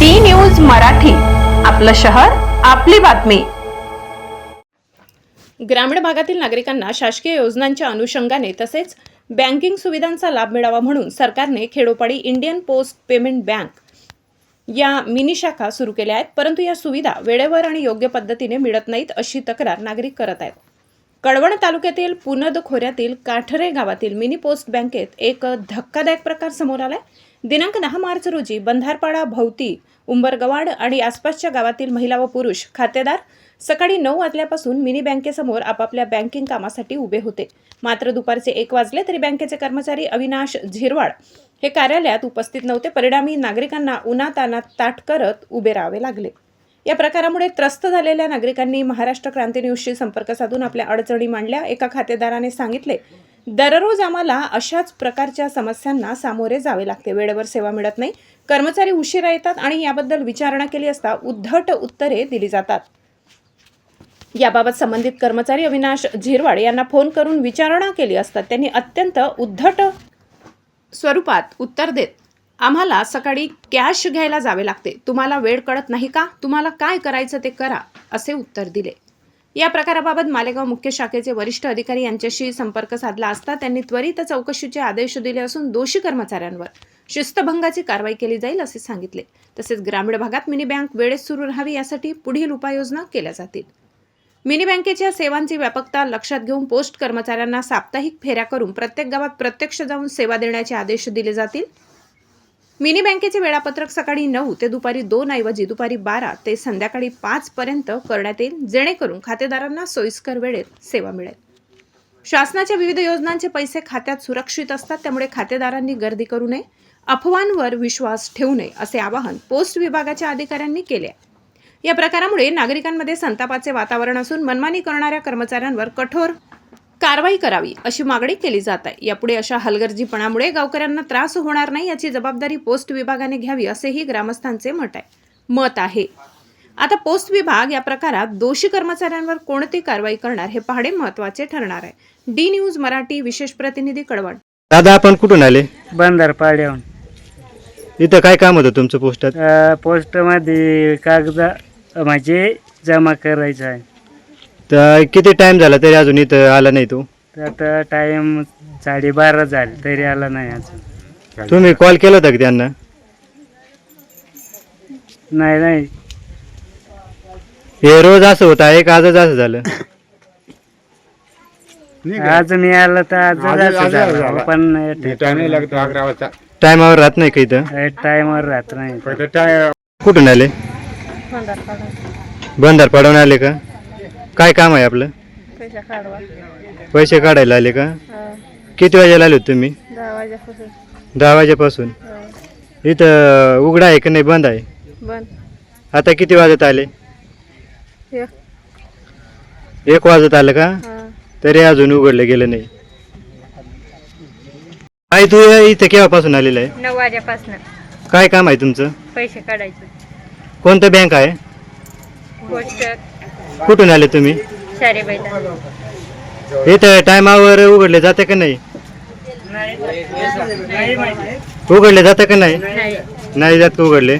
D news Marathi आपलं शहर आपली बातमी. ग्रामीण भागातील नागरिकांना शासकीय योजनांच्या अनुषंगाने तसेच बँकिंग सुविधांचा लाभ मिळावा म्हणून सरकारने खेडोपाडी इंडियन पोस्ट पेमेंट बँक या मिनी शाखा सुरू केल्या आहेत. परंतु या सुविधा वेळेवर आणि योग्य पद्धतीने मिळत नाहीत अशी तक्रार नागरिक करत आहेत. कळवण तालुक्यातील पुनद खोऱ्यातील काठरे गावातील मिनी पोस्ट बँकेत एक धक्कादायक प्रकार समोर आलाय. दिनांक दहा मार्च रोजी बंधारपाडा भोवती उंबरगवाड आणि आसपासच्या गावातील महिला व पुरुष खातेदार सकाळी नऊ वाजल्यापासून मिनी बँकेसमोर आपापल्या बँकिंग कामासाठी उभे होते. मात्र दुपारचे एक वाजले तरी बँकेचे कर्मचारी अविनाश झिरवाड हे कार्यालयात उपस्थित नव्हते. परिणामी नागरिकांना उन्हातानात ताट करत उभे राहावे लागले. या प्रकारामुळे त्रस्त झालेल्या नागरिकांनी महाराष्ट्र क्रांती न्यूजशी संपर्क साधून आपल्या अडचणी मांडल्या. एका खातेदाराने सांगितले दररोज आम्हाला अशाच प्रकारच्या समस्यांना सामोरे जावे लागते. वेळेवर सेवा मिळत नाही. कर्मचारी उशिरा येतात आणि याबद्दल विचारणा केली असता उद्धट उत्तरे दिली जातात. याबाबत संबंधित कर्मचारी अविनाश झिरवाड यांना फोन करून विचारणा केली असता त्यांनी अत्यंत उद्धट स्वरूपात उत्तर देत आम्हाला सकाळी कॅश घ्यायला जावे लागते. तुम्हाला वेळ कळत नाही का? तुम्हाला काय करायचं ते करा असे उत्तर दिले. या प्रकाराबाबत मालेगाव मुख्य शाखेचे वरिष्ठ अधिकारी यांच्याशी संपर्क साधला असता त्यांनी त्वरित चौकशीचे आदेश दिले असून दोषी कर्मचाऱ्यांवर शिस्तभंगाची कारवाई केली जाईल असे सांगितले. तसेच ग्रामीण भागात मिनी बँक वेळेत सुरू राहावी यासाठी पुढील उपाययोजना केल्या जातील. मिनी बँकेच्या सेवांची व्यापकता लक्षात घेऊन पोस्ट कर्मचाऱ्यांना साप्ताहिक फेऱ्या करून प्रत्येक गावात प्रत्यक्ष जाऊन सेवा देण्याचे आदेश दिले जातील. मिनी बँकेचे वेळापत्रक सकाळी नऊ ते दुपारी दोन ऐवजी दुपारी बारा ते संध्याकाळी पाच पर्यंत करण्यात येईल जेणेकरून खातेदारांना सोयीस्कर वेळेत सेवा मिळेल शासनाच्या विविध योजनांचे पैसे खात्यात सुरक्षित असतात त्यामुळे खातेदारांनी गर्दी करू नये अफवांवर विश्वास ठेवू नये असे आवाहन पोस्ट विभागाच्या अधिकाऱ्यांनी केले आहे. या प्रकारामुळे नागरिकांमध्ये संतापाचे वातावरण असून मनमानी करणाऱ्या कर्मचाऱ्यांवर कठोर कारवाई करावी अशी मागणी केली जात आहे. यापुढे अशा हलगर्जीपणामुळे गावकऱ्यांना त्रास होणार नाही याची जबाबदारी पोस्ट विभागाने घ्यावी असेही ग्रामस्थांचे मत आहे. मत आहे. आता पोस्ट विभाग या प्रकारात दोषी कर्मचाऱ्यांवर कोणती कारवाई करणार हे पाहणे महत्त्वाचे ठरणार आहे. डी न्यूज मराठी विशेष प्रतिनिधी कळवण दादा आपण कुठून आले? बंदर पाड्याहून इथं काय काम होतं तुमचं पोस्टात? पोस्टमध्ये कागद म्हणजे जमा करायचं आहे. तर किती टाइम झाला तरी अजून इथं आला नाही तू? तर आता टाईम साडेबारा झाले तरी आला नाही अजून. तुम्ही कॉल केला होता का त्यांना? नाही नाही. हे रोज असं होतं आहे का आजच असं झालं. आज मी आलं तर आज झालं पण टाइम नाही लागतो अकरा वाजता टायमावर राहत नाही का इथं? राहत नाही. फक्त टाइम कुठून आले? बंधार पाडवून आले का? काय काम आहे आपलं? पैसे काढायला आले का? किती वाजेला आले होते तुम्ही? दहा वाजेपासून. इथं उघडा आहे का नाही? बंद आहे? आता किती वाजत आले? एक. वाजत आलं का? तरी अजून उघडलं गेलं नाही. आई तू इथं केव्हापासून आलेलं आहे? नऊ वाजेपासून. काय काम आहे तुमचं? पैसे काढायचे. कोणतं बँक आहे? पोस्ट कुठून आले तुम्ही? इथं टायमावर उघडले जाते का नाही? उघडले जाते का नाही? नाही. नाही जात का उघडले.